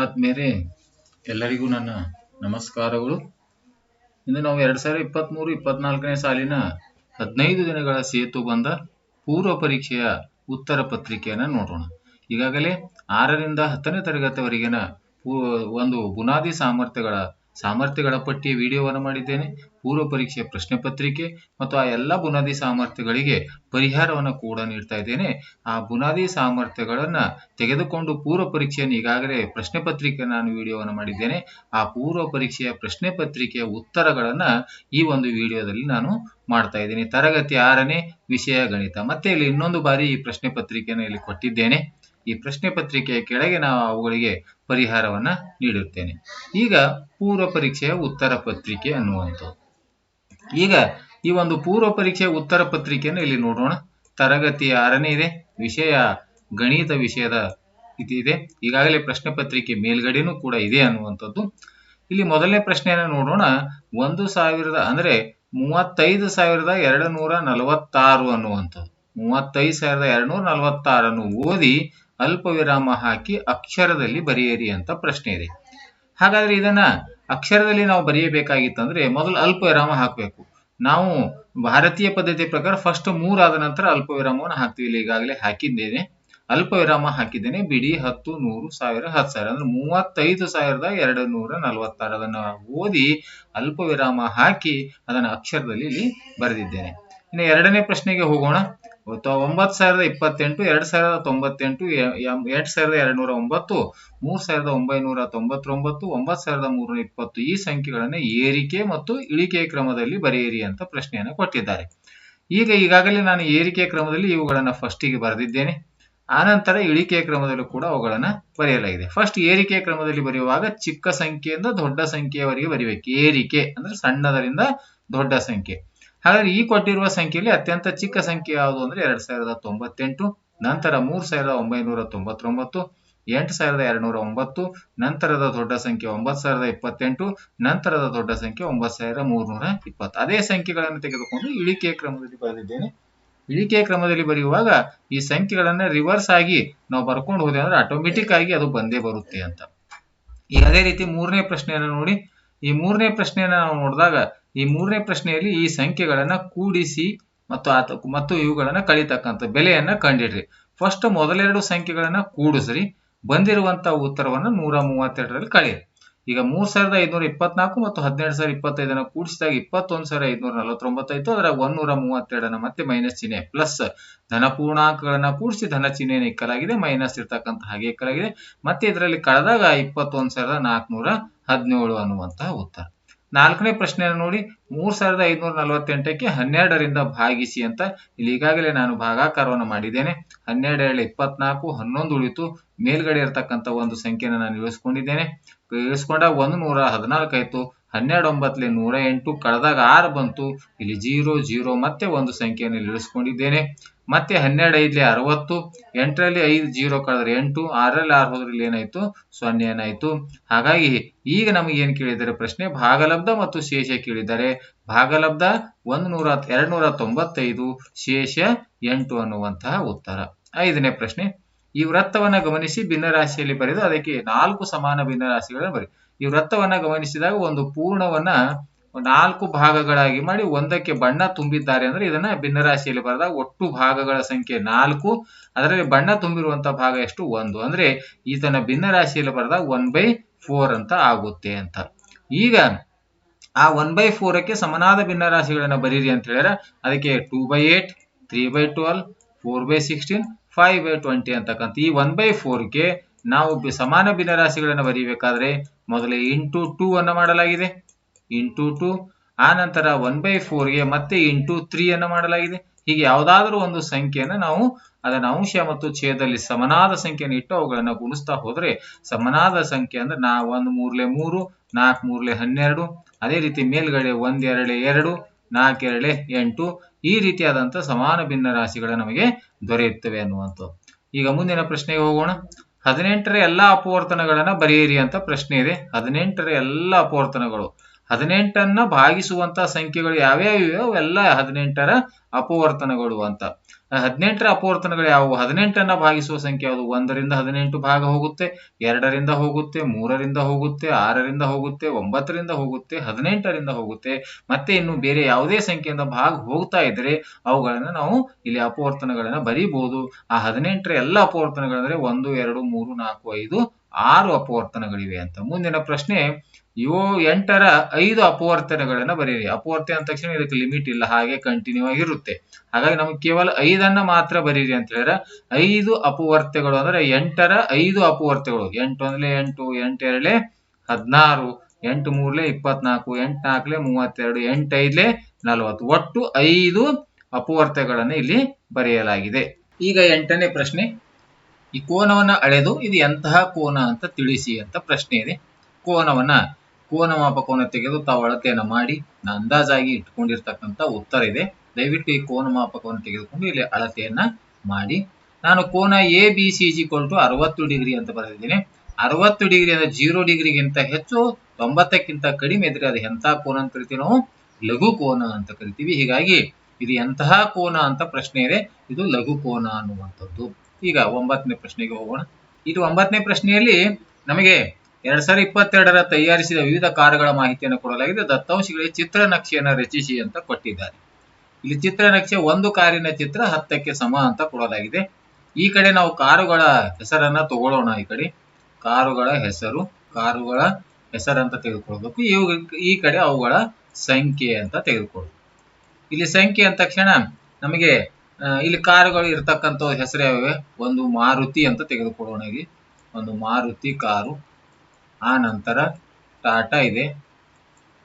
ಆದ್ಮೇಲೆ ಎಲ್ಲರಿಗೂ ನನ್ನ ನಮಸ್ಕಾರಗಳು. ಇಂದು ನಾವು ಎರಡ್ ಸಾವಿರದ ಇಪ್ಪತ್ತ್ಮೂರು ಇಪ್ಪತ್ನಾಲ್ಕನೇ ಸಾಲಿನ ಹದಿನೈದು ದಿನಗಳ ಸೇತು ಬಂದ ಪೂರ್ವ ಪರೀಕ್ಷೆಯ ಉತ್ತರ ಪತ್ರಿಕೆಯನ್ನು ನೋಡೋಣ. ಈಗಾಗಲೇ ಆರರಿಂದ ಹತ್ತನೇ ತರಗತಿವರೆಗಿನ ಒಂದು ಬುನಾದಿ ಸಾಮರ್ಥ್ಯಗಳ ಸಾಮರ್ಥ್ಯಗಳ ಪಟ್ಟಿಯ ವಿಡಿಯೋವನ್ನು ಮಾಡಿದ್ದೇನೆ. ಪೂರ್ವ ಪರೀಕ್ಷೆಯ ಪ್ರಶ್ನೆ ಪತ್ರಿಕೆ ಮತ್ತು ಆ ಎಲ್ಲ ಬುನಾದಿ ಸಾಮರ್ಥ್ಯಗಳಿಗೆ ಪರಿಹಾರವನ್ನು ಕೂಡ ನೀಡ್ತಾ ಇದ್ದೇನೆ. ಆ ಬುನಾದಿ ಸಾಮರ್ಥ್ಯಗಳನ್ನು ತೆಗೆದುಕೊಂಡು ಪೂರ್ವ ಪರೀಕ್ಷೆಯನ್ನು ಈಗಾಗಲೇ ಪ್ರಶ್ನೆ ಪತ್ರಿಕೆ ನಾನು ವಿಡಿಯೋವನ್ನು ಮಾಡಿದ್ದೇನೆ. ಆ ಪೂರ್ವ ಪರೀಕ್ಷೆಯ ಪ್ರಶ್ನೆ ಪತ್ರಿಕೆಯ ಉತ್ತರಗಳನ್ನು ಈ ಒಂದು ವಿಡಿಯೋದಲ್ಲಿ ನಾನು ಮಾಡ್ತಾ ಇದ್ದೀನಿ. ತರಗತಿ ಆರನೇ ವಿಷಯ ಗಣಿತ. ಮತ್ತೆ ಇಲ್ಲಿ ಇನ್ನೊಂದು ಬಾರಿ ಈ ಪ್ರಶ್ನೆ ಪತ್ರಿಕೆಯನ್ನು ಇಲ್ಲಿ ಕೊಟ್ಟಿದ್ದೇನೆ. ಈ ಪ್ರಶ್ನೆ ಪತ್ರಿಕೆಯ ಕೆಳಗೆ ನಾವು ಅವುಗಳಿಗೆ ಪರಿಹಾರವನ್ನ ನೀಡುತ್ತೇನೆ ಈಗ ಪೂರ್ವ ಪರೀಕ್ಷೆಯ ಉತ್ತರ ಪತ್ರಿಕೆ ಅನ್ನುವಂಥದ್ದು. ಈಗ ಈ ಒಂದು ಪೂರ್ವ ಪರೀಕ್ಷೆಯ ಉತ್ತರ ಪತ್ರಿಕೆಯನ್ನು ಇಲ್ಲಿ ನೋಡೋಣ. ತರಗತಿ ಆರನೇ ಇದೆ. ವಿಷಯ ಗಣಿತ ವಿಷಯದ ಇದೆ. ಈಗಾಗಲೇ ಪ್ರಶ್ನೆ ಪತ್ರಿಕೆ ಮೇಲ್ಗಡೆನೂ ಕೂಡ ಇದೆ ಅನ್ನುವಂಥದ್ದು. ಇಲ್ಲಿ ಮೊದಲನೇ ಪ್ರಶ್ನೆಯನ್ನು ನೋಡೋಣ. ಒಂದು ಸಾವಿರದ, ಅಂದ್ರೆ ಮೂವತ್ತೈದು ಸಾವಿರದ ಎರಡು ನೂರ ನಲವತ್ತಾರು ಅನ್ನುವಂಥದ್ದು. ಮೂವತ್ತೈದು ಸಾವಿರದ ಎರಡು ನೂರ ನಲವತ್ತಾರನ್ನು ಓದಿ ಅಲ್ಪ ವಿರಾಮ ಹಾಕಿ ಅಕ್ಷರದಲ್ಲಿ ಬರೆಯಿರಿ ಅಂತ ಪ್ರಶ್ನೆ ಇದೆ. ಹಾಗಾದ್ರೆ ಇದನ್ನ ಅಕ್ಷರದಲ್ಲಿ ನಾವು ಬರೆಯಬೇಕಾಗಿತ್ತಂದ್ರೆ ಮೊದಲು ಅಲ್ಪ ವಿರಾಮ ಹಾಕಬೇಕು. ನಾವು ಭಾರತೀಯ ಪದ್ಧತಿ ಪ್ರಕಾರ ಫಸ್ಟ್ ಮೂರಾದ ನಂತರ ಅಲ್ಪ ವಿರಾಮವನ್ನು ಹಾಕ್ತೀವಿ ಇಲ್ಲಿ ಈಗಾಗಲೇ ಹಾಕಿದ್ದೇನೆ. ಅಲ್ಪ ವಿರಾಮ ಹಾಕಿದ್ದೇನೆ. ಬಿಡಿ ಹತ್ತು, ನೂರು, ಸಾವಿರ, ಹತ್ತು ಸಾವಿರ. ಅಂದ್ರೆ ಮೂವತ್ತೈದು ಸಾವಿರದ ಎರಡು ನೂರ ನಲವತ್ತಾರು. ಅದನ್ನ ಓದಿ ಅಲ್ಪ ವಿರಾಮ ಹಾಕಿ ಅದನ್ನ ಅಕ್ಷರದಲ್ಲಿ ಇಲ್ಲಿ ಬರೆದಿದ್ದೇನೆ. ಇನ್ನು ಎರಡನೇ ಪ್ರಶ್ನೆಗೆ ಹೋಗೋಣ. ಒಂಬತ್ತು ಸಾವಿರದ ಇಪ್ಪತ್ತೆಂಟು, ಎರಡ್ ಸಾವಿರದ ತೊಂಬತ್ತೆಂಟು ಎರಡ್ ಸಾವಿರದ ಎರಡ್ ನೂರ ಒಂಬತ್ತು, ಮೂರ್ ಸಾವಿರದ ಒಂಬೈನೂರ ತೊಂಬತ್ತೊಂಬತ್ತು, ಒಂಬತ್ತು ಸಾವಿರದ ಮೂರ್ನೂರ ಇಪ್ಪತ್ತು ಈ ಸಂಖ್ಯೆಗಳನ್ನ ಏರಿಕೆ ಮತ್ತು ಇಳಿಕೆ ಕ್ರಮದಲ್ಲಿ ಬರೆಯಿರಿ ಅಂತ ಪ್ರಶ್ನೆಯನ್ನು ಕೊಟ್ಟಿದ್ದಾರೆ. ಈಗ ಈಗಾಗಲೇ ನಾನು ಏರಿಕೆ ಕ್ರಮದಲ್ಲಿ ಇವುಗಳನ್ನ ಫಸ್ಟಿಗೆ ಬರೆದಿದ್ದೇನೆ. ಆನಂತರ ಇಳಿಕೆ ಕ್ರಮದಲ್ಲೂ ಕೂಡ ಅವುಗಳನ್ನ ಬರೆಯಲಾಗಿದೆ. ಫಸ್ಟ್ ಏರಿಕೆ ಕ್ರಮದಲ್ಲಿ ಬರೆಯುವಾಗ ಚಿಕ್ಕ ಸಂಖ್ಯೆಯಿಂದ ದೊಡ್ಡ ಸಂಖ್ಯೆಯವರೆಗೆ ಬರೀಬೇಕು ಏರಿಕೆ ಅಂದ್ರೆ ಸಣ್ಣದರಿಂದ ದೊಡ್ಡ ಸಂಖ್ಯೆ. ಹಾಗಾದ್ರೆ ಈ ಕೊಟ್ಟಿರುವ ಸಂಖ್ಯೆಯಲ್ಲಿ ಅತ್ಯಂತ ಚಿಕ್ಕ ಸಂಖ್ಯೆ ಯಾವುದು ಅಂದ್ರೆ ಎರಡ್ ಸಾವಿರದ ತೊಂಬತ್ತೆಂಟು, ನಂತರ ಮೂರ್ ಸಾವಿರದ ಒಂಬೈನೂರ ತೊಂಬತ್ತೊಂಬತ್ತು, ಎಂಟು ಸಾವಿರದ ಎರಡ್ನೂರ ಒಂಬತ್ತು, ನಂತರದ ದೊಡ್ಡ ಸಂಖ್ಯೆ ಒಂಬತ್ತು ಸಾವಿರದ ಇಪ್ಪತ್ತೆಂಟು, ನಂತರದ ದೊಡ್ಡ ಸಂಖ್ಯೆ ಒಂಬತ್ತು ಸಾವಿರದ ಮೂರ್ನೂರ ಇಪ್ಪತ್ತು. ಅದೇ ಸಂಖ್ಯೆಗಳನ್ನು ತೆಗೆದುಕೊಂಡು ಇಳಿಕೆ ಕ್ರಮದಲ್ಲಿ ಬರೆದಿದ್ದೇನೆ. ಇಳಿಕೆ ಕ್ರಮದಲ್ಲಿ ಬರೆಯುವಾಗ ಈ ಸಂಖ್ಯೆಗಳನ್ನ ರಿವರ್ಸ್ ಆಗಿ ನಾವು ಬರ್ಕೊಂಡು ಹೋದೆ ಅಂದ್ರೆ ಆಟೋಮೆಟಿಕ್ ಆಗಿ ಅದು ಬಂದೇ ಬರುತ್ತೆ ಅಂತ. ಈ ಅದೇ ರೀತಿ ಮೂರನೇ ಪ್ರಶ್ನೆಯನ್ನು ನೋಡಿ. ಈ ಮೂರನೇ ಪ್ರಶ್ನೆಯನ್ನ ನಾವು ನೋಡಿದಾಗ ಈ ಮೂರನೇ ಪ್ರಶ್ನೆಯಲ್ಲಿ ಈ ಸಂಖ್ಯೆಗಳನ್ನ ಕೂಡಿಸಿ ಮತ್ತು ಆತ, ಮತ್ತು ಇವುಗಳನ್ನ ಕಳಿತಕ್ಕಂಥ ಬೆಲೆಯನ್ನ ಕಂಡಿಡ್ರಿ. ಫಸ್ಟ್ ಮೊದಲೆರಡು ಸಂಖ್ಯೆಗಳನ್ನ ಕೂಡಿಸ್ರಿ. ಬಂದಿರುವಂತ ಉತ್ತರವನ್ನು ನೂರ ಮೂವತ್ತೆರಡರಲ್ಲಿ ಕಳೆಯಿರಿ. ಈಗ ಮೂರ್ ಸಾವಿರದ ಐದುನೂರ ಇಪ್ಪತ್ನಾಲ್ಕು ಮತ್ತು ಹದಿನೆಂಟು ಸಾವಿರದ ಇಪ್ಪತ್ತೈದನ್ನ ಕೂಡಿಸಿದಾಗ ಇಪ್ಪತ್ತೊಂದು ಸಾವಿರದ ಐದುನೂರ ನಲವತ್ತೊಂಬತ್ತೈತು ಅದರ ಒಂದೂರ ಮೂವತ್ತೆರಡನ್ನ ಮತ್ತೆ ಮೈನಸ್ ಚಿಹ್ನೆ ಪ್ಲಸ್ ಧನ ಪೂರ್ಣಾಂಕಗಳನ್ನ ಕೂಡಿಸಿ ಧನ ಚಿಹ್ನೆಯನ್ನು ಇಕ್ಕಲಾಗಿದೆ ಮೈನಸ್ ಇರ್ತಕ್ಕಂಥ ಹಾಗೆ ಇಕ್ಕಲಾಗಿದೆ. ಮತ್ತೆ ಇದರಲ್ಲಿ ಕಳೆದಾಗ ಇಪ್ಪತ್ತೊಂದು ಸಾವಿರದ ನಾಲ್ಕುನೂರ ಹದಿನೇಳು ಅನ್ನುವಂತಹ ಉತ್ತರ. ನಾಲ್ಕನೇ ಪ್ರಶ್ನೆಯನ್ನು ನೋಡಿ. ಮೂರ್ ಸಾವಿರದ ಐದುನೂರ ನಲವತ್ತೆಂಟಕ್ಕೆ ಹನ್ನೆರಡರಿಂದ ಭಾಗಿಸಿ ಅಂತ ಇಲ್ಲಿ ಈಗಾಗಲೇ ನಾನು ಭಾಗಾಕಾರವನ್ನು ಮಾಡಿದ್ದೇನೆ. ಹನ್ನೆರಡು ಎರಡು ಇಪ್ಪತ್ನಾಲ್ಕು, ಹನ್ನೊಂದು ಉಳಿತು. ಮೇಲ್ಗಡೆ ಇರತಕ್ಕಂಥ ಒಂದು ಸಂಖ್ಯೆಯನ್ನು ನಾನು ಇಳಿಸ್ಕೊಂಡಿದ್ದೇನೆ ಇಳಿಸ್ಕೊಂಡಾಗ ಒಂದು ನೂರ ಹದಿನಾಲ್ಕು ಆಯ್ತು. ಹನ್ನೆರಡು ಒಂಬತ್ತಲೆ ನೂರ ಎಂಟು ಕಳೆದಾಗ ಆರು ಬಂತು. ಇಲ್ಲಿ ಜೀರೋ ಜೀರೋ ಮತ್ತೆ ಒಂದು ಸಂಖ್ಯೆಯನ್ನು ಇಳಿಸ್ಕೊಂಡಿದ್ದೇನೆ. ಮತ್ತೆ ಹನ್ನೆರಡು ಐದ್ಲಿ ಅರವತ್ತು, ಎಂಟರಲ್ಲಿ ಐದು, ಜೀರೋ ಕಳೆದ್ರೆ ಎಂಟು ಆರಲ್ಲಿ ಆರು ಹೋದ್ರೆ ಇಲ್ಲಿ ಏನಾಯ್ತು? ಸೊನ್ನೆ ಏನಾಯ್ತು? ಹಾಗಾಗಿ ಈಗ ನಮಗೆ ಏನು ಕೇಳಿದ್ದಾರೆ? ಪ್ರಶ್ನೆ ಭಾಗಲಬ್ಧ ಮತ್ತು ಶೇಷ ಕೇಳಿದ್ದಾರೆ. ಭಾಗಲಬ್ಧ ಒಂದು ನೂರ ಎರಡು ನೂರ ತೊಂಬತ್ತೈದು, ಶೇಷ ಎಂಟು ಅನ್ನುವಂತಹ ಉತ್ತರ. ಐದನೇ ಪ್ರಶ್ನೆ, ಈ ವೃತ್ತವನ್ನು ಗಮನಿಸಿ ಭಿನ್ನರಾಶಿಯಲ್ಲಿ ಬರೆದು ಅದಕ್ಕೆ ನಾಲ್ಕು ಸಮಾನ ಭಿನ್ನರಾಶಿಗಳನ್ನು ಬರಿ ಈ ವೃತ್ತವನ್ನ ಗಮನಿಸಿದಾಗ ಒಂದು ಪೂರ್ಣವನ್ನ ನಾಲ್ಕು ಭಾಗಗಳಾಗಿ ಮಾಡಿ ಒಂದಕ್ಕೆ ಬಣ್ಣ ತುಂಬಿದ್ದಾರೆ ಅಂದ್ರೆ ಇದನ್ನ ಭಿನ್ನರಾಶಿಯಲ್ಲಿ ಬರೆದಾಗ ಒಟ್ಟು ಭಾಗಗಳ ಸಂಖ್ಯೆ ನಾಲ್ಕು. ಅದರಲ್ಲಿ ಬಣ್ಣ ತುಂಬಿರುವಂತಹ ಭಾಗ ಎಷ್ಟು? ಒಂದು. ಅಂದ್ರೆ ಈತನ ಭಿನ್ನರಾಶಿಯಲ್ಲಿ ಬರೆದಾಗ ಒನ್ ಬೈ ಫೋರ್ ಅಂತ ಆಗುತ್ತೆ ಅಂತ. ಈಗ ಆ ಒನ್ ಬೈ ಫೋರಕ್ಕೆ ಸಮನಾದ ಭಿನ್ನರಾಶಿಗಳನ್ನ ಬರೀರಿ ಅಂತ ಹೇಳಿದ್ರೆ ಅದಕ್ಕೆ two by eight three by twelve four by sixteen five by twenty ಅಂತಕ್ಕಂಥ ಈ ಒನ್ ಬೈ ಫೋರ್ಗೆ ನಾವು ಸಮಾನ ಭಿನ್ನರಾಶಿಗಳನ್ನು ಬರೀಬೇಕಾದ್ರೆ ಮೊದಲೇ ಇಂಟು ಟೂ ಅನ್ನು ಮಾಡಲಾಗಿದೆ. ಇಂಟು ಟೂ, ಆ ನಂತರ ಒನ್ ಬೈ ಫೋರ್ಗೆ ಮತ್ತೆ ಇಂಟು ತ್ರೀ ಅನ್ನು ಮಾಡಲಾಗಿದೆ. ಹೀಗೆ ಯಾವುದಾದ್ರೂ ಒಂದು ಸಂಖ್ಯೆಯನ್ನು ನಾವು ಅದನ್ನ ಅಂಶ ಮತ್ತು ಛೇದದಲ್ಲಿ ಸಮನಾದ ಸಂಖ್ಯೆಯನ್ನು ಇಟ್ಟು ಅವುಗಳನ್ನು ಗುಣಿಸ್ತಾ ಹೋದ್ರೆ ಸಮನಾದ ಸಂಖ್ಯೆ ಅಂದ್ರೆ ನಾ ಒಂದು ಮೂರ್ಲೆ ಮೂರು, ನಾಲ್ಕು ಮೂರ್ಲೆ ಹನ್ನೆರಡು, ಅದೇ ರೀತಿ ಮೇಲ್ಗಡೆ ಒಂದೆರಳೆ ಎರಡೇ ನಾಲ್ಕೆರಳೆ ಎಂಟು, ಈ ರೀತಿಯಾದಂತಹ ಸಮಾನ ಭಿನ್ನ ರಾಶಿಗಳು ನಮಗೆ ದೊರೆಯುತ್ತವೆ ಅನ್ನುವಂಥದ್ದು. ಈಗ ಮುಂದಿನ ಪ್ರಶ್ನೆಗೆ ಹೋಗೋಣ. ಹದಿನೆಂಟರ ಎಲ್ಲಾ ಅಪವರ್ತನಗಳನ್ನ ಬರೆಯಿರಿ ಅಂತ ಪ್ರಶ್ನೆ ಇದೆ. ಹದಿನೆಂಟರ ಎಲ್ಲಾ ಅಪವರ್ತನಗಳು. ಹದಿನೆಂಟನ್ನ ಭಾಗಿಸುವಂತ ಸಂಖ್ಯೆಗಳು ಯಾವ್ಯಾವ ಇವೆ? ಅವೆಲ್ಲ ಹದಿನೆಂಟರ ಅಪವರ್ತನಗಳು ಅಂತ. ಹದಿನೆಂಟರ ಅಪವರ್ತನಗಳು ಯಾವುವು? ಹದಿನೆಂಟನ್ನ ಭಾಗಿಸುವ ಸಂಖ್ಯೆ ಯಾವುದು? ಒಂದರಿಂದ ಹದಿನೆಂಟು ಭಾಗ ಹೋಗುತ್ತೆ, ಎರಡರಿಂದ ಹೋಗುತ್ತೆ, ಮೂರರಿಂದ ಹೋಗುತ್ತೆ, ಆರರಿಂದ ಹೋಗುತ್ತೆ, ಒಂಬತ್ತರಿಂದ ಹೋಗುತ್ತೆ, ಹದಿನೆಂಟರಿಂದ ಹೋಗುತ್ತೆ. ಮತ್ತೆ ಇನ್ನು ಬೇರೆ ಯಾವುದೇ ಸಂಖ್ಯೆಯಿಂದ ಭಾಗ ಹೋಗ್ತಾ ಇದ್ರೆ ಅವುಗಳನ್ನ ನಾವು ಇಲ್ಲಿ ಅಪವರ್ತನಗಳನ್ನ ಬರೀಬಹುದು ಆ ಹದಿನೆಂಟರ ಎಲ್ಲ ಅಪವರ್ತನಗಳಂದ್ರೆ ಒಂದು, ಎರಡು, ಮೂರು, ನಾಲ್ಕು, ಐದು, ಆರು ಅಪವರ್ತನಗಳಿವೆ ಅಂತ. ಮುಂದಿನ ಪ್ರಶ್ನೆ ಯೋ ಎಂಟರ ಐದು ಅಪವರ್ತನೆಗಳನ್ನ ಬರೀರಿ ಅಪವರ್ತನೆ ಅಂದ ತಕ್ಷಣ ಇದಕ್ಕೆ ಲಿಮಿಟ್ ಇಲ್ಲ, ಹಾಗೆ ಕಂಟಿನ್ಯೂ ಆಗಿರುತ್ತೆ ಹಾಗಾಗಿ ನಮ್ಗೆ ಕೇವಲ ಐದನ್ನ ಮಾತ್ರ ಬರೀರಿ ಅಂತ ಹೇಳಿದ್ರೆ, ಐದು ಅಪವರ್ತೆಗಳು ಅಂದ್ರೆ ಎಂಟರ ಐದು ಅಪವರ್ತೆಗಳು ಎಂಟು ಅಂದ್ಲೆ ಎಂಟು ಎಂಟೆರಡ್ಲೆ ಹದಿನಾರು, ಎಂಟು ಮೂರ್ಲೆ ಇಪ್ಪತ್ನಾಲ್ಕು, ಎಂಟು ನಾಲ್ಕಲೆ ಮೂವತ್ತೆರಡು ಎಂಟೈದ್ಲೆ ನಲವತ್ತು. ಒಟ್ಟು ಐದು ಅಪವರ್ತೆಗಳನ್ನ ಇಲ್ಲಿ ಬರೆಯಲಾಗಿದೆ. ಈಗ ಎಂಟನೇ ಪ್ರಶ್ನೆ. ಈ ಕೋನವನ್ನ ಅಳೆದು, ಇದು ಎಂತಹ ಕೋನ ಅಂತ ತಿಳಿಸಿ ಅಂತ ಪ್ರಶ್ನೆ ಇದೆ. ಕೋನವನ್ನ ಕೋನ ಮಾಪಕವನ್ನು ತೆಗೆದು ತಾವು ಅಳತೆಯನ್ನ ಮಾಡಿ ಅಂದಾಜಾಗಿ ಇಟ್ಕೊಂಡಿರ್ತಕ್ಕಂಥ ಉತ್ತರ ಇದೆ. ದಯವಿಟ್ಟು ಈ ಕೋನ ಮಾಪಕವನ್ನು ತೆಗೆದುಕೊಂಡು ಇಲ್ಲಿ ಅಳತೆಯನ್ನ ಮಾಡಿ. ನಾನು ಕೋನ A B C G to ಅರವತ್ತು ಡಿಗ್ರಿ ಅಂತ ಬರೆದಿದ್ದೇನೆ. ಅರವತ್ತು ಡಿಗ್ರಿ ಅಂದ್ರೆ ಜೀರೋ ಡಿಗ್ರಿಗಿಂತ ಹೆಚ್ಚು, ತೊಂಬತ್ತಕ್ಕಿಂತ ಕಡಿಮೆ ಇದ್ರೆ ಅದು ಎಂಥ ಕೋನ ಅಂತ ಕರಿತೀವಿ ನಾವು? ಲಘು ಕೋನ ಅಂತ ಕರಿತೀವಿ. ಹೀಗಾಗಿ ಇದು ಎಂತಹ ಕೋನ ಅಂತ ಪ್ರಶ್ನೆ ಇದೆ. ಇದು ಲಘು ಕೋನ ಅನ್ನುವಂಥದ್ದು. ಈಗ ಒಂಬತ್ತನೇ ಪ್ರಶ್ನೆಗೆ ಹೋಗೋಣ. ಇದು ಒಂಬತ್ತನೇ ಪ್ರಶ್ನೆಯಲ್ಲಿ ನಮಗೆ ಎರಡ್ ಸಾವಿರದ ಇಪ್ಪತ್ತೆರಡರ ತಯಾರಿಸಿದ ವಿವಿಧ ಕಾರುಗಳ ಮಾಹಿತಿಯನ್ನು ಕೊಡಲಾಗಿದೆ. ದತ್ತಾಂಶಗಳಿಗೆ ಚಿತ್ರ ನಕ್ಷೆಯನ್ನು ರಚಿಸಿ ಅಂತ ಕೊಟ್ಟಿದ್ದಾರೆ. ಇಲ್ಲಿ ಚಿತ್ರ ನಕ್ಷೆ ಒಂದು ಕಾರಿನ ಚಿತ್ರ ಹತ್ತಕ್ಕೆ ಸಮ ಅಂತ ಕೊಡಲಾಗಿದೆ. ಈ ಕಡೆ ನಾವು ಕಾರುಗಳ ಹೆಸರನ್ನ ತಗೊಳ್ಳೋಣ ಈ ಕಡೆ. ಕಾರುಗಳ ಹೆಸರು, ಕಾರುಗಳ ಹೆಸರಂತ ತೆಗೆದುಕೊಳ್ಬೇಕು ಇವು ಈ ಕಡೆ ಅವುಗಳ ಸಂಖ್ಯೆ ಅಂತ ತೆಗೆದುಕೊಳ್ಳೋದು. ಇಲ್ಲಿ ಸಂಖ್ಯೆ ಅಂದ ತಕ್ಷಣ ನಮಗೆ ಇಲ್ಲಿ ಕಾರುಗಳು ಇರ್ತಕ್ಕಂಥ ಹೆಸರು ಯಾವ್ಯಾವೆ? ಒಂದು ಮಾರುತಿ ಅಂತ ತೆಗೆದುಕೊಳ್ಳೋಣ ಇಲ್ಲಿ. ಒಂದು ಮಾರುತಿ ಕಾರು ಆ ನಂತರ ಟಾಟಾ ಇದೆ.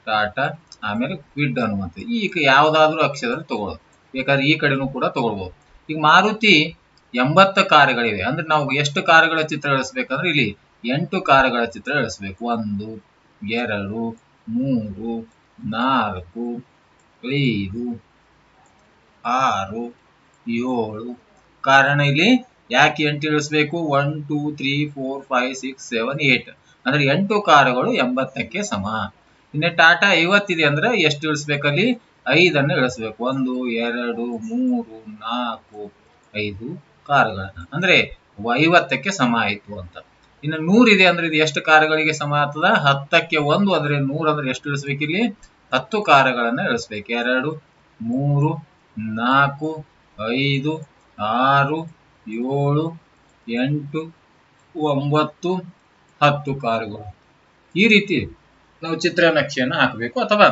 ಟಾಟಾ ಆಮೇಲೆ ಕ್ವಿಡ್ ಅನ್ನುವಂಥ ಈಗ ಯಾವುದಾದ್ರೂ ಅಕ್ಷರದಲ್ಲಿ ತಗೊಳ್ಳೋದು. ಬೇಕಾದ್ರೆ ಈ ಕಡೆನೂ ಕೂಡ ತಗೊಳ್ಬೋದು. ಈಗ ಮಾರುತಿ ಎಂಬತ್ತು ಕಾರುಗಳಿವೆ. ಅಂದ್ರೆ ನಾವು ಎಷ್ಟು ಕಾರುಗಳ ಚಿತ್ರ ಇಳಿಸ್ಬೇಕಂದ್ರೆ ಇಲ್ಲಿ ಎಂಟು ಕಾರುಗಳ ಚಿತ್ರ ಇಳಿಸ್ಬೇಕು ಒಂದು, ಎರಡು, ಮೂರು, ನಾಲ್ಕು, ಐದು, ಆರು, ಏಳು ಕಾರಣ ಇಲ್ಲಿ ಯಾಕೆ ಎಂಟು ಇಳಿಸ್ಬೇಕು one two three four five six seven eight ಅಂದ್ರೆ ಎಂಟು ಕಾರುಗಳು ಎಂಬತ್ತಕ್ಕೆ ಸಮ. ಇನ್ನು ಟಾಟಾ ಐವತ್ತಿದೆ ಅಂದ್ರೆ ಎಷ್ಟು ಇಳಿಸ್ಬೇಕಲ್ಲಿ? ಐದನ್ನು ಇಳಿಸ್ಬೇಕು. ಒಂದು, ಎರಡು, ಮೂರು, ನಾಲ್ಕು, ಐದು ಕಾರುಗಳನ್ನ. ಅಂದ್ರೆ ಐವತ್ತಕ್ಕೆ ಸಮ ಆಯ್ತು ಅಂತ. ಇನ್ನು ನೂರಿದೆ ಅಂದ್ರೆ ಇದು ಎಷ್ಟು ಕಾರುಗಳಿಗೆ ಸಮ ಆಗ್ತದ? ಹತ್ತಕ್ಕೆ ಒಂದು ಅಂದ್ರೆ ನೂರು ಅಂದ್ರೆ ಎಷ್ಟು ಇಳಿಸ್ಬೇಕಿಲ್ಲಿ? ಹತ್ತು ಕಾರುಗಳನ್ನ ಇಳಿಸ್ಬೇಕು. ಎರಡು, ಮೂರು, ನಾಲ್ಕು, ಐದು, ಆರು, ಏಳು, ಎಂಟು, ಒಂಬತ್ತು ಹತ್ತು ಕಾರುಗಳು. ಈ ರೀತಿ ನಾವು ಚಿತ್ರ ನಕ್ಷೆಯನ್ನು ಹಾಕಬೇಕು. ಅಥವಾ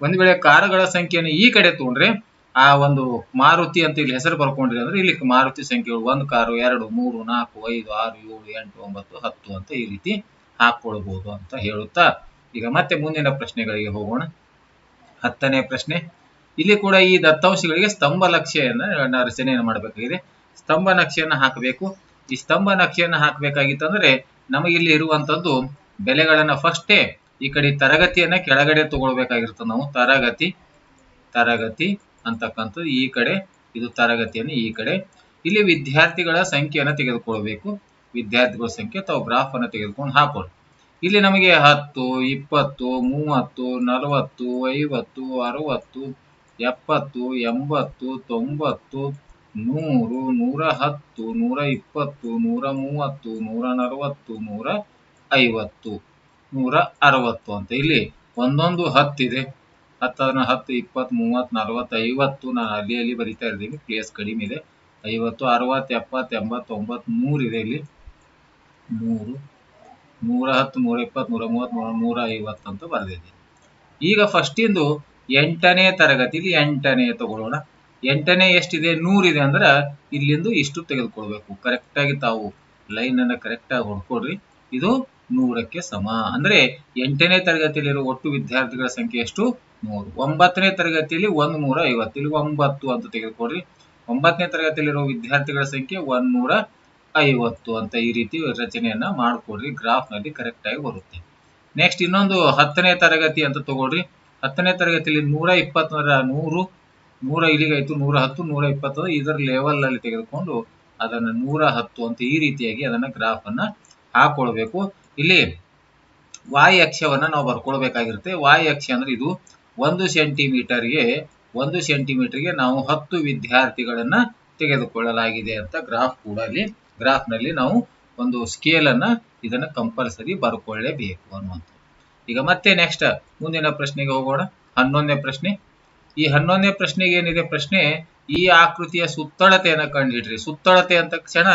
ಒಂದ್ ವೇಳೆ ಕಾರುಗಳ ಸಂಖ್ಯೆಯನ್ನು ಈ ಕಡೆ ತಗೊಂಡ್ರೆ, ಆ ಒಂದು ಮಾರುತಿ ಅಂತ ಇಲ್ಲಿ ಹೆಸರು ಬರ್ಕೊಂಡಿದೆ ಅಂದ್ರೆ ಇಲ್ಲಿ ಮಾರುತಿ ಸಂಖ್ಯೆಗಳು ಒಂದು ಕಾರು, ಎರಡು, ಮೂರು, ನಾಲ್ಕು, ಐದು, ಆರು, ಏಳು, ಎಂಟು, ಒಂಬತ್ತು, ಹತ್ತು ಅಂತ ಈ ರೀತಿ ಹಾಕೊಳ್ಬಹುದು ಅಂತ ಹೇಳುತ್ತಾ. ಈಗ ಮತ್ತೆ ಮುಂದಿನ ಪ್ರಶ್ನೆಗಳಿಗೆ ಹೋಗೋಣ. ಹತ್ತನೇ ಪ್ರಶ್ನೆ. ಇಲ್ಲಿ ಕೂಡ ಈ ದತ್ತಾಂಶಗಳಿಗೆ ಸ್ತಂಭ ನಕ್ಷೆಯನ್ನ ರಚನೆಯನ್ನು ಮಾಡಬೇಕಾಗಿದೆ. ಸ್ತಂಭ ನಕ್ಷೆಯನ್ನು ಹಾಕಬೇಕು. ಈ ಸ್ತಂಭ ನಕ್ಷೆಯನ್ನು ಹಾಕಬೇಕಾಗಿತ್ತಂದ್ರೆ ನಮಗೆ ಇಲ್ಲಿ ಇರುವಂತದ್ದು ಬೆಲೆಗಳನ್ನ ಫಸ್ಟೇ ಈ ಕಡೆ ತರಗತಿಯನ್ನ ಕೆಳಗಡೆ ತಗೊಳ್ಬೇಕಾಗಿರ್ತದೆ ನಾವು ತರಗತಿ ತರಗತಿ ಅಂತಕ್ಕಂಥದ್ದು ಈ ಕಡೆ, ಇದು ತರಗತಿಯನ್ನು ಈ ಕಡೆ. ಇಲ್ಲಿ ವಿದ್ಯಾರ್ಥಿಗಳ ಸಂಖ್ಯೆಯನ್ನು ತೆಗೆದುಕೊಳ್ಬೇಕು. ವಿದ್ಯಾರ್ಥಿಗಳ ಸಂಖ್ಯೆ ಅಥವಾ ಗ್ರಾಫ್ ಅನ್ನು ತೆಗೆದುಕೊಂಡು ಹಾಕೊಳ್ಳಿ. ಇಲ್ಲಿ ನಮಗೆ ಹತ್ತು, ಇಪ್ಪತ್ತು, ಮೂವತ್ತು, ನಲವತ್ತು, ಐವತ್ತು, ಅರವತ್ತು, ಎಪ್ಪತ್ತು, ಎಂಬತ್ತು, ತೊಂಬತ್ತು ನೂರು, ನೂರ ಹತ್ತು, ನೂರ ಇಪ್ಪತ್ತು, ನೂರ ಮೂವತ್ತು, ನೂರ ನಲವತ್ತು, ನೂರ ಐವತ್ತು, ನೂರ ಅರವತ್ತು ಅಂತ ಇಲ್ಲಿ ಒಂದೊಂದು ಹತ್ತಿದೆ. ಹತ್ತದನ್ನ ಹತ್ತು, ಇಪ್ಪತ್ತು, ಮೂವತ್ತು, ನಲವತ್ತು, ಐವತ್ತು ನಾನು ಅಲ್ಲಿ ಅಲ್ಲಿ ಬರಿತಾ ಇದ್ದೀನಿ ಪ್ಲೇಸ್ ಕಡಿಮೆ ಇದೆ. ಐವತ್ತು, ಅರವತ್ತು, ಎಪ್ಪತ್ತು ಎಂಬತ್ತು ಒಂಬತ್ತು ನೂರು ಇದೆ ಇಲ್ಲಿ. ನೂರು ನೂರ ಹತ್ತು, ನೂರ ಇಪ್ಪತ್ತು, ನೂರ ಮೂವತ್ತು, ನೂರ ನೂರ ಐವತ್ತು ಅಂತ ಬರೆದಿದ್ದೀನಿ ಈಗ ಫಸ್ಟಿಂದು ಎಂಟನೇ ತರಗತಿಲಿ ಎಂಟನೇ ತಗೊಳ್ಳೋಣ. ಎಂಟನೇ ಎಷ್ಟಿದೆ, ನೂರಿದೆ ಅಂದ್ರೆ ಇಲ್ಲಿಂದ ಇಷ್ಟು ತೆಗೆದುಕೊಳ್ಬೇಕು. ಕರೆಕ್ಟ್ ಆಗಿ ತಾವು ಲೈನ್ ಅನ್ನ ಕರೆಕ್ಟ್ ಆಗಿ ಹೊಡ್ಕೊಡ್ರಿ ಇದು ನೂರಕ್ಕೆ ಸಮ. ಅಂದ್ರೆ ಎಂಟನೇ ತರಗತಿಯಲ್ಲಿರುವ ಒಟ್ಟು ವಿದ್ಯಾರ್ಥಿಗಳ ಸಂಖ್ಯೆ ಎಷ್ಟು? ನೂರು. ಒಂಬತ್ತನೇ ತರಗತಿಯಲ್ಲಿ ಒಂದು ನೂರ ಐವತ್ತು. ಇಲ್ಲಿ ಒಂಬತ್ತು ಅಂತ ತೆಗೆದುಕೊಡ್ರಿ ಒಂಬತ್ತನೇ ತರಗತಿಯಲ್ಲಿರುವ ವಿದ್ಯಾರ್ಥಿಗಳ ಸಂಖ್ಯೆ ಒಂದ್ ನೂರ ಐವತ್ತು ಅಂತ ಈ ರೀತಿ ರಚನೆಯನ್ನ ಮಾಡ್ಕೊಡ್ರಿ ಗ್ರಾಫ್ನಲ್ಲಿ ಕರೆಕ್ಟ್ ಆಗಿ ಬರುತ್ತೆ. ನೆಕ್ಸ್ಟ್ ಇನ್ನೊಂದು ಹತ್ತನೇ ತರಗತಿ ಅಂತ ತಗೊಳ್ರಿ. ಹತ್ತನೇ ತರಗತಿಯಲ್ಲಿ ನೂರ ಇಪ್ಪತ್ತರ ನೂರು ನೂರ ಇಲ್ಲಿಗೆ ಆಯ್ತು ನೂರ ಹತ್ತು, ನೂರ ಇಪ್ಪತ್ತು ಇದರ ಲೆವೆಲ್ ಅಲ್ಲಿ ತೆಗೆದುಕೊಂಡು ಅದನ್ನ ನೂರ ಹತ್ತು ಅಂತ ಈ ರೀತಿಯಾಗಿ ಅದನ್ನ ಗ್ರಾಫ್ ಅನ್ನ ಹಾಕೊಳ್ಬೇಕು. ಇಲ್ಲಿ ವಾಯ್ ಅಕ್ಷವನ್ನ ನಾವು ಬರ್ಕೊಳ್ಬೇಕಾಗಿರುತ್ತೆ. ವಾಯ್ ಅಕ್ಷ ಅಂದ್ರೆ ಇದು ಒಂದು ಸೆಂಟಿಮೀಟರ್ಗೆ ಒಂದು ಸೆಂಟಿಮೀಟರ್ಗೆ ನಾವು ಹತ್ತು ವಿದ್ಯಾರ್ಥಿಗಳನ್ನ ತೆಗೆದುಕೊಳ್ಳಲಾಗಿದೆ ಅಂತ ಗ್ರಾಫ್ ಕೂಡ ಅಲ್ಲಿ ಗ್ರಾಫ್ನಲ್ಲಿ ನಾವು ಒಂದು ಸ್ಕೇಲ್ ಅನ್ನ ಇದನ್ನ ಕಂಪಲ್ಸರಿ ಬರ್ಕೊಳ್ಳೇಬೇಕು ಅನ್ನುವಂಥದ್ದು. ಈಗ ಮತ್ತೆ ನೆಕ್ಸ್ಟ್ ಮುಂದಿನ ಪ್ರಶ್ನೆಗೆ ಹೋಗೋಣ. ಹನ್ನೊಂದನೇ ಪ್ರಶ್ನೆ. ಈ ಹನ್ನೊಂದನೇ ಪ್ರಶ್ನೆಗೆ ಏನಿದೆ ಪ್ರಶ್ನೆ? ಈ ಆಕೃತಿಯ ಸುತ್ತಳತೆಯನ್ನು ಕಂಡುಹಿಡ್ರಿ ಸುತ್ತಳತೆ ಅಂತ ಕ್ಷಣ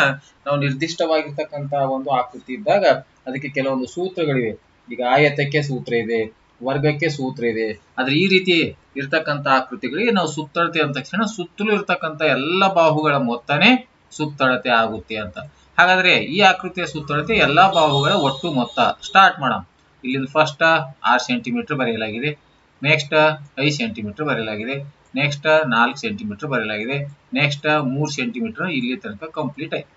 ನಾವು ನಿರ್ದಿಷ್ಟವಾಗಿರ್ತಕ್ಕಂತಹ ಒಂದು ಆಕೃತಿ ಇದ್ದಾಗ ಅದಕ್ಕೆ ಕೆಲವೊಂದು ಸೂತ್ರಗಳಿವೆ. ಈಗ ಆಯತಕ್ಕೆ ಸೂತ್ರ ಇದೆ, ವರ್ಗಕ್ಕೆ ಸೂತ್ರ ಇದೆ. ಆದ್ರೆ ಈ ರೀತಿ ಇರ್ತಕ್ಕಂತ ಆಕೃತಿಗಳಿಗೆ ನಾವು ಸುತ್ತಳತೆ ಅಂತ ಕ್ಷಣ ಸುತ್ತಲೂ ಇರ್ತಕ್ಕಂತ ಎಲ್ಲ ಬಾಹುಗಳ ಮೊತ್ತನೇ ಸುತ್ತಳತೆ ಆಗುತ್ತೆ ಅಂತ. ಹಾಗಾದ್ರೆ ಈ ಆಕೃತಿಯ ಸುತ್ತಳತೆ ಎಲ್ಲಾ ಬಾಹುಗಳ ಒಟ್ಟು ಮೊತ್ತ. ಸ್ಟಾರ್ಟ್ ಮಾಡೋಣ. ಇಲ್ಲಿಂದ ಫಸ್ಟ್ ಆರ್ ಸೆಂಟಿಮೀಟರ್ ಬರೆಯಲಾಗಿದೆ. ನೆಕ್ಸ್ಟ್ ಐದು ಸೆಂಟಿಮೀಟರ್ ಬರೆಯಲಾಗಿದೆ. ನೆಕ್ಸ್ಟ್ ನಾಲ್ಕು ಸೆಂಟಿಮೀಟರ್ ಬರೆಯಲಾಗಿದೆ. ನೆಕ್ಸ್ಟ್ ಮೂರು ಸೆಂಟಿಮೀಟರ್ ಇಲ್ಲಿ ತನಕ ಕಂಪ್ಲೀಟ್ ಆಯ್ತು.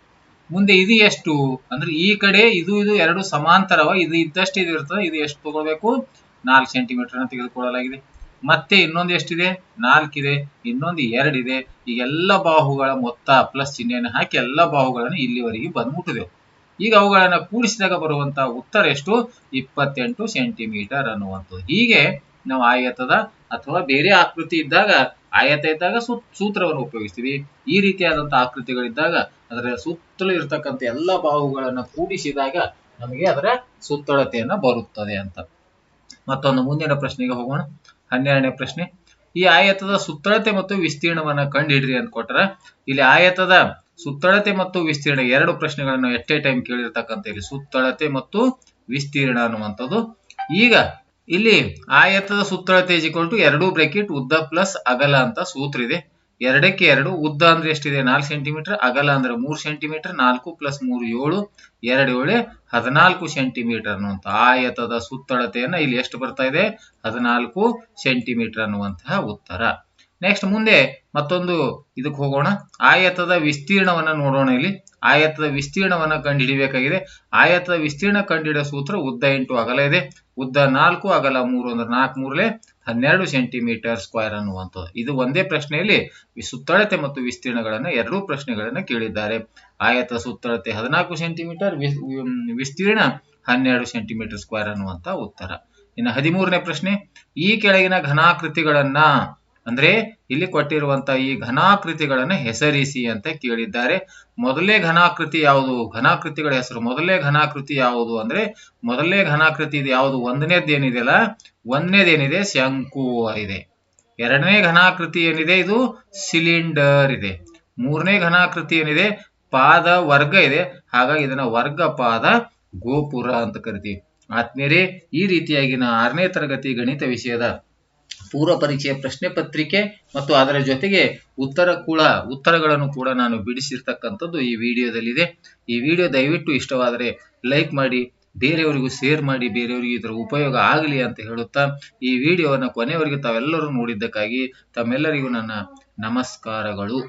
ಮುಂದೆ ಇದು ಎಷ್ಟು? ಅಂದ್ರೆ ಈ ಕಡೆ ಇದು ಇದು ಎರಡು ಸಮಾಂತರವ, ಇದು ಇದ್ದಷ್ಟು ಇದು ಇರ್ತದೆ, ಇದು ಎಷ್ಟು ತಗೊಳ್ಬೇಕು ನಾಲ್ಕು ಸೆಂಟಿಮೀಟರ್ ಅನ್ನು ತೆಗೆದುಕೊಳ್ಳಲಾಗಿದೆ. ಮತ್ತೆ ಇನ್ನೊಂದು ಎಷ್ಟಿದೆ? ನಾಲ್ಕಿದೆ. ಇನ್ನೊಂದು ಎರಡಿದೆ. ಈಗ ಎಲ್ಲ ಬಾಹುಗಳ ಮೊತ್ತ ಪ್ಲಸ್ ಚಿಹ್ನೆಯನ್ನು ಹಾಕಿ ಎಲ್ಲ ಬಾಹುಗಳನ್ನು ಇಲ್ಲಿವರೆಗೆ ಬಂದ್ಬಿಟ್ಟಿದೆವು ಈಗ ಅವುಗಳನ್ನು ಕೂಡಿಸಿದಾಗ ಬರುವಂತಹ ಉತ್ತರ ಎಷ್ಟು? ಇಪ್ಪತ್ತೆಂಟು ಸೆಂಟಿಮೀಟರ್ ಅನ್ನುವಂಥದ್ದು. ಹೀಗೆ ನಾವು ಆಯತದ ಅಥವಾ ಬೇರೆ ಆಕೃತಿ ಇದ್ದಾಗ ಆಯತ ಇದ್ದಾಗ ಸೂತ್ರವನ್ನು ಉಪಯೋಗಿಸ್ತೀವಿ. ಈ ರೀತಿಯಾದಂತಹ ಆಕೃತಿಗಳಿದ್ದಾಗ ಅದರ ಸುತ್ತಲೂ ಇರ್ತಕ್ಕಂಥ ಎಲ್ಲ ಬಾಹುಗಳನ್ನ ಕೂಡಿಸಿದಾಗ ನಮಗೆ ಅದರ ಸುತ್ತಳತೆಯನ್ನ ಬರುತ್ತದೆ ಅಂತ. ಮತ್ತೊಂದು ಮುಂದಿನ ಪ್ರಶ್ನೆಗೆ ಹೋಗೋಣ. ಹನ್ನೆರಡನೇ ಪ್ರಶ್ನೆ. ಈ ಆಯತದ ಸುತ್ತಳತೆ ಮತ್ತು ವಿಸ್ತೀರ್ಣವನ್ನ ಕಂಡುಹಿಡ್ರಿ ಅಂತ ಕೊಟ್ರ, ಇಲ್ಲಿ ಆಯತದ ಸುತ್ತಳತೆ ಮತ್ತು ವಿಸ್ತೀರ್ಣ ಎರಡು ಪ್ರಶ್ನೆಗಳನ್ನು ಎಷ್ಟೇ ಟೈಮ್ ಕೇಳಿರ್ತಕ್ಕಂಥ ಇಲ್ಲಿ ಸುತ್ತಳತೆ ಮತ್ತು ವಿಸ್ತೀರ್ಣ ಅನ್ನುವಂಥದ್ದು. ಈಗ ಇಲ್ಲಿ ಆಯತದ ಸುತ್ತಳತೆ ಇಜಿಕ್ವಲ್ ಟು ಎರಡು ಬ್ರೆಕೆಟ್, ಉದ್ದ ಪ್ಲಸ್ ಅಗಲ ಅಂತ ಸೂತ್ರ ಇದೆ. ಎರಡಕ್ಕೆ ಎರಡು, ಉದ್ದ ಅಂದ್ರೆ ಎಷ್ಟಿದೆ? ನಾಲ್ಕು ಸೆಂಟಿಮೀಟರ್, ಅಗಲ ಅಂದ್ರೆ ಮೂರು ಸೆಂಟಿಮೀಟರ್, ನಾಲ್ಕು ಪ್ಲಸ್ ಮೂರು ಏಳು, ಎರಡು ಏಳೆ, ಹದಿನಾಲ್ಕು ಸೆಂಟಿಮೀಟರ್ ಅನ್ನುವಂಥ ಆಯತದ ಸುತ್ತಳತೆಯನ್ನ ಇಲ್ಲಿ ಎಷ್ಟು ಬರ್ತಾ ಇದೆ? ಹದಿನಾಲ್ಕು ಸೆಂಟಿಮೀಟರ್ ಅನ್ನುವಂತಹ ಉತ್ತರ. ನೆಕ್ಸ್ಟ್ ಮುಂದೆ ಮತ್ತೊಂದು ಇದಕ್ಕೆ ಹೋಗೋಣ. ಆಯತದ ವಿಸ್ತೀರ್ಣವನ್ನ ನೋಡೋಣ ಇಲ್ಲಿ. ಆಯತದ ವಿಸ್ತೀರ್ಣವನ್ನ ಕಂಡುಹಿಡಿಬೇಕಾಗಿದೆ ಆಯತದ ವಿಸ್ತೀರ್ಣ ಕಂಡುಹಿಡಿಯೋ ಸೂತ್ರ ಉದ್ದ ಎಂಟು ಅಗಲ ಇದೆ. ಉದ್ದ ನಾಲ್ಕು, ಅಗಲ ಮೂರು ಅಂದ್ರೆ ನಾಲ್ಕು ಮೂರಲೆ ಹನ್ನೆರಡು ಸೆಂಟಿಮೀಟರ್ ಸ್ಕ್ವೇರ್ ಅನ್ನುವಂಥದ್ದು. ಇದು ಒಂದೇ ಪ್ರಶ್ನೆಯಲ್ಲಿ ಸುತ್ತಳತೆ ಮತ್ತು ವಿಸ್ತೀರ್ಣಗಳನ್ನ ಎರಡೂ ಪ್ರಶ್ನೆಗಳನ್ನ ಕೇಳಿದ್ದಾರೆ. ಆಯತ ಸುತ್ತಳತೆ ಹದಿನಾಲ್ಕು ಸೆಂಟಿಮೀಟರ್ ವಿಸ್ತೀರ್ಣ ಹನ್ನೆರಡು ಸೆಂಟಿಮೀಟರ್ ಸ್ಕ್ವೇರ್ ಅನ್ನುವಂಥ ಉತ್ತರ. ಇನ್ನು ಹದಿಮೂರನೇ ಪ್ರಶ್ನೆ, ಈ ಕೆಳಗಿನ ಘನಾಕೃತಿಗಳನ್ನ ಅಂದ್ರೆ ಇಲ್ಲಿ ಕೊಟ್ಟಿರುವಂತ ಈ ಘನಾಕೃತಿಗಳನ್ನ ಹೆಸರಿಸಿ ಅಂತ ಕೇಳಿದ್ದಾರೆ. ಮೊದಲೇ ಘನಾಕೃತಿ ಯಾವುದು? ಘನಾಕೃತಿಗಳ ಹೆಸರು. ಮೊದಲೇ ಘನಾಕೃತಿ ಯಾವುದು ಅಂದ್ರೆ, ಮೊದಲೇ ಘನಾಕೃತಿ ಇದು ಯಾವುದು? ಒಂದನೇದೇನಿದೆಯಲ್ಲ ಒಂದನೇದೇನಿದೆ ಶಂಕು ಇದೆ. ಎರಡನೇ ಘನಾಕೃತಿ ಏನಿದೆ? ಇದು ಸಿಲಿಂಡರ್ ಇದೆ. ಮೂರನೇ ಘನಾಕೃತಿ ಏನಿದೆ? ಪಾದ ವರ್ಗ ಇದೆ. ಹಾಗಾಗಿ ಇದನ್ನ ವರ್ಗ ಪಾದ ಗೋಪುರ ಅಂತ ಕರಿತೀವಿ. ಆತ್ಮೀಯರೇ, ಈ ರೀತಿಯಾಗಿ ನಾ ಆರನೇ ತರಗತಿ ಗಣಿತ ವಿಷಯದ ಪೂರ್ವ ಪರಿಚಯ ಪ್ರಶ್ನೆ ಪತ್ರಿಕೆ ಮತ್ತು ಅದರ ಜೊತೆಗೆ ಉತ್ತರ ಕೂಡ, ಉತ್ತರಗಳನ್ನು ಕೂಡ ನಾನು ಬಿಡಿಸಿರ್ತಕ್ಕಂಥದ್ದು ಈ ವಿಡಿಯೋದಲ್ಲಿದೆ. ಈ ವಿಡಿಯೋ ದಯವಿಟ್ಟು ಇಷ್ಟವಾದರೆ ಲೈಕ್ ಮಾಡಿ, ಬೇರೆಯವರಿಗೂ ಶೇರ್ ಮಾಡಿ, ಬೇರೆಯವರಿಗೆ ಇದರ ಉಪಯೋಗ ಆಗಲಿ ಅಂತ ಹೇಳುತ್ತಾ, ಈ ವಿಡಿಯೋವನ್ನು ಕೊನೆಯವರೆಗೆ ತಾವೆಲ್ಲರೂ ನೋಡಿದ್ದಕ್ಕಾಗಿ ತಮ್ಮೆಲ್ಲರಿಗೂ ನನ್ನ ನಮಸ್ಕಾರಗಳು.